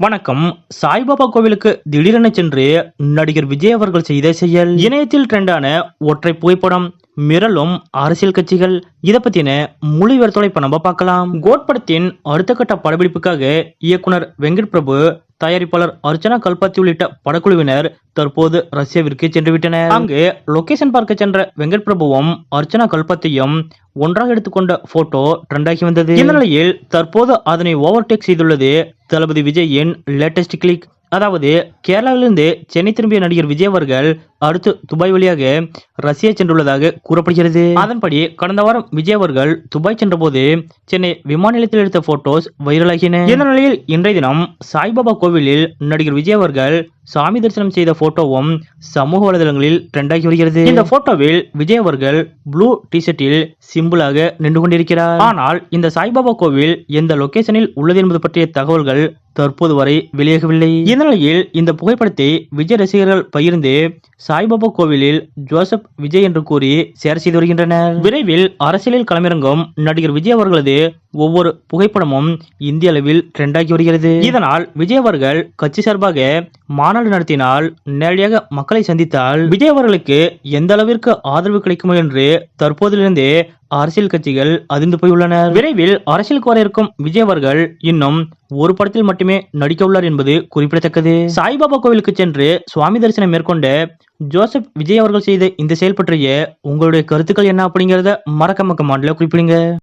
வணக்கம். சாய்பாபா கோவிலுக்கு திடீரென சென்று நடிகர் விஜய் அவர்கள் செய்த செயல். இணையத்தில் ட்ரெண்டான ஒற்றை புகைப்படம். மிரளும் அரசியல் கட்சிகள். இதை பத்தின முழு விவரத்தோட இப்ப நம்ம பார்க்கலாம். கோட் படத்தின் அடுத்த கட்ட படப்பிடிப்புக்காக இயக்குனர் வெங்கட் பிரபு தயாரிப்பாளர் அர்ச்சனா கல்பாத்தி உள்ளிட்ட படக்குழுவினர் தற்போது ரஷ்யாவிற்கு சென்று விட்டனர். அங்கு லொகேஷன் பார்க்க சென்ற வெங்கட் பிரபுவும் அர்ச்சனா கல்பாத்தியும் ஒன்றாக எடுத்துக்கொண்ட போட்டோ ட்ரெண்டாகி வந்தது. இந்த நிலையில் தற்போது அதனை ஓவர்டேக் செய்துள்ளது தளபதி விஜயின் லேட்டஸ்ட் கிளிக் அதாவது கேரளாவிலிருந்து சென்னை திரும்பிய நடிகர் விஜய் அவர்கள் அடுத்து துபாய் வழியாக ரஷ்யா சென்றுள்ளதாக கூறப்படுகிறது. அதன்படி கடந்த வாரம் விஜய் அவர்கள் துபாய் சென்றபோது சென்னை விமான நிலையத்தில் எடுத்த போட்டோஸ் வைரலாகின. இந்த நிலையில் இன்றைய தினம் சாய்பாபா கோவிலில் நடிகர் விஜய் அவர்கள் சாமி தரிசனம் செய்த போட்டோவும் சமூக வலைதளங்களில் ட்ரெண்டாகி வருகிறது. இந்த போட்டோவில் விஜய் அவர்கள் ப்ளூ டிஷர்ட்டில் சிம்பிளாக நின்று கொண்டிருக்கிறார். ஆனால் இந்த சாய்பாபா கோவில் எந்த லொகேஷனில் உள்ளது என்பது பற்றிய தகவல்கள் தற்போது வரை வெளியாகவில்லை. இந்த நிலையில் இந்த புகைப்படத்தை விஜய் ரசிகர்கள் பகிர்ந்து சாய்பாபா கோவிலில் ஜோசப் விஜய் என்று கூறி சேர் செய்து வருகின்றனர். விரைவில் அரசியலில் களமிறங்கும் நடிகர் விஜய் அவர்களது ஒவ்வொரு புகைப்படமும் இந்திய அளவில் ட்ரெண்டாகி வருகிறது. இதனால் விஜய் அவர்கள் கட்சி சார்பாக மாநாடு நடத்தினால் நேரடியாக மக்களை சந்தித்தால் விஜய் அவர்களுக்கு எந்த அளவிற்கு ஆதரவு கிடைக்குமோ என்று தற்போதிலிருந்தே அரசியல் கட்சிகள் அதிர்ந்து போயுள்ளனர். விரைவில் அரசியலுக்கு வர இருக்கும் விஜய் அவர்கள் இன்னும் ஒரு படத்தில் மட்டுமே நடிக்க உள்ளார் என்பது குறிப்பிடத்தக்கது. சாய்பாபா கோவிலுக்கு சென்று சுவாமி தரிசனம் மேற்கொண்ட ஜோசப் விஜய் அவர்கள் செய்த இந்த செயல் பற்றிய உங்களுடைய கருத்துக்கள் என்ன அப்படிங்கறத மக்க கமாண்ட்ல குறிப்பிடுங்க.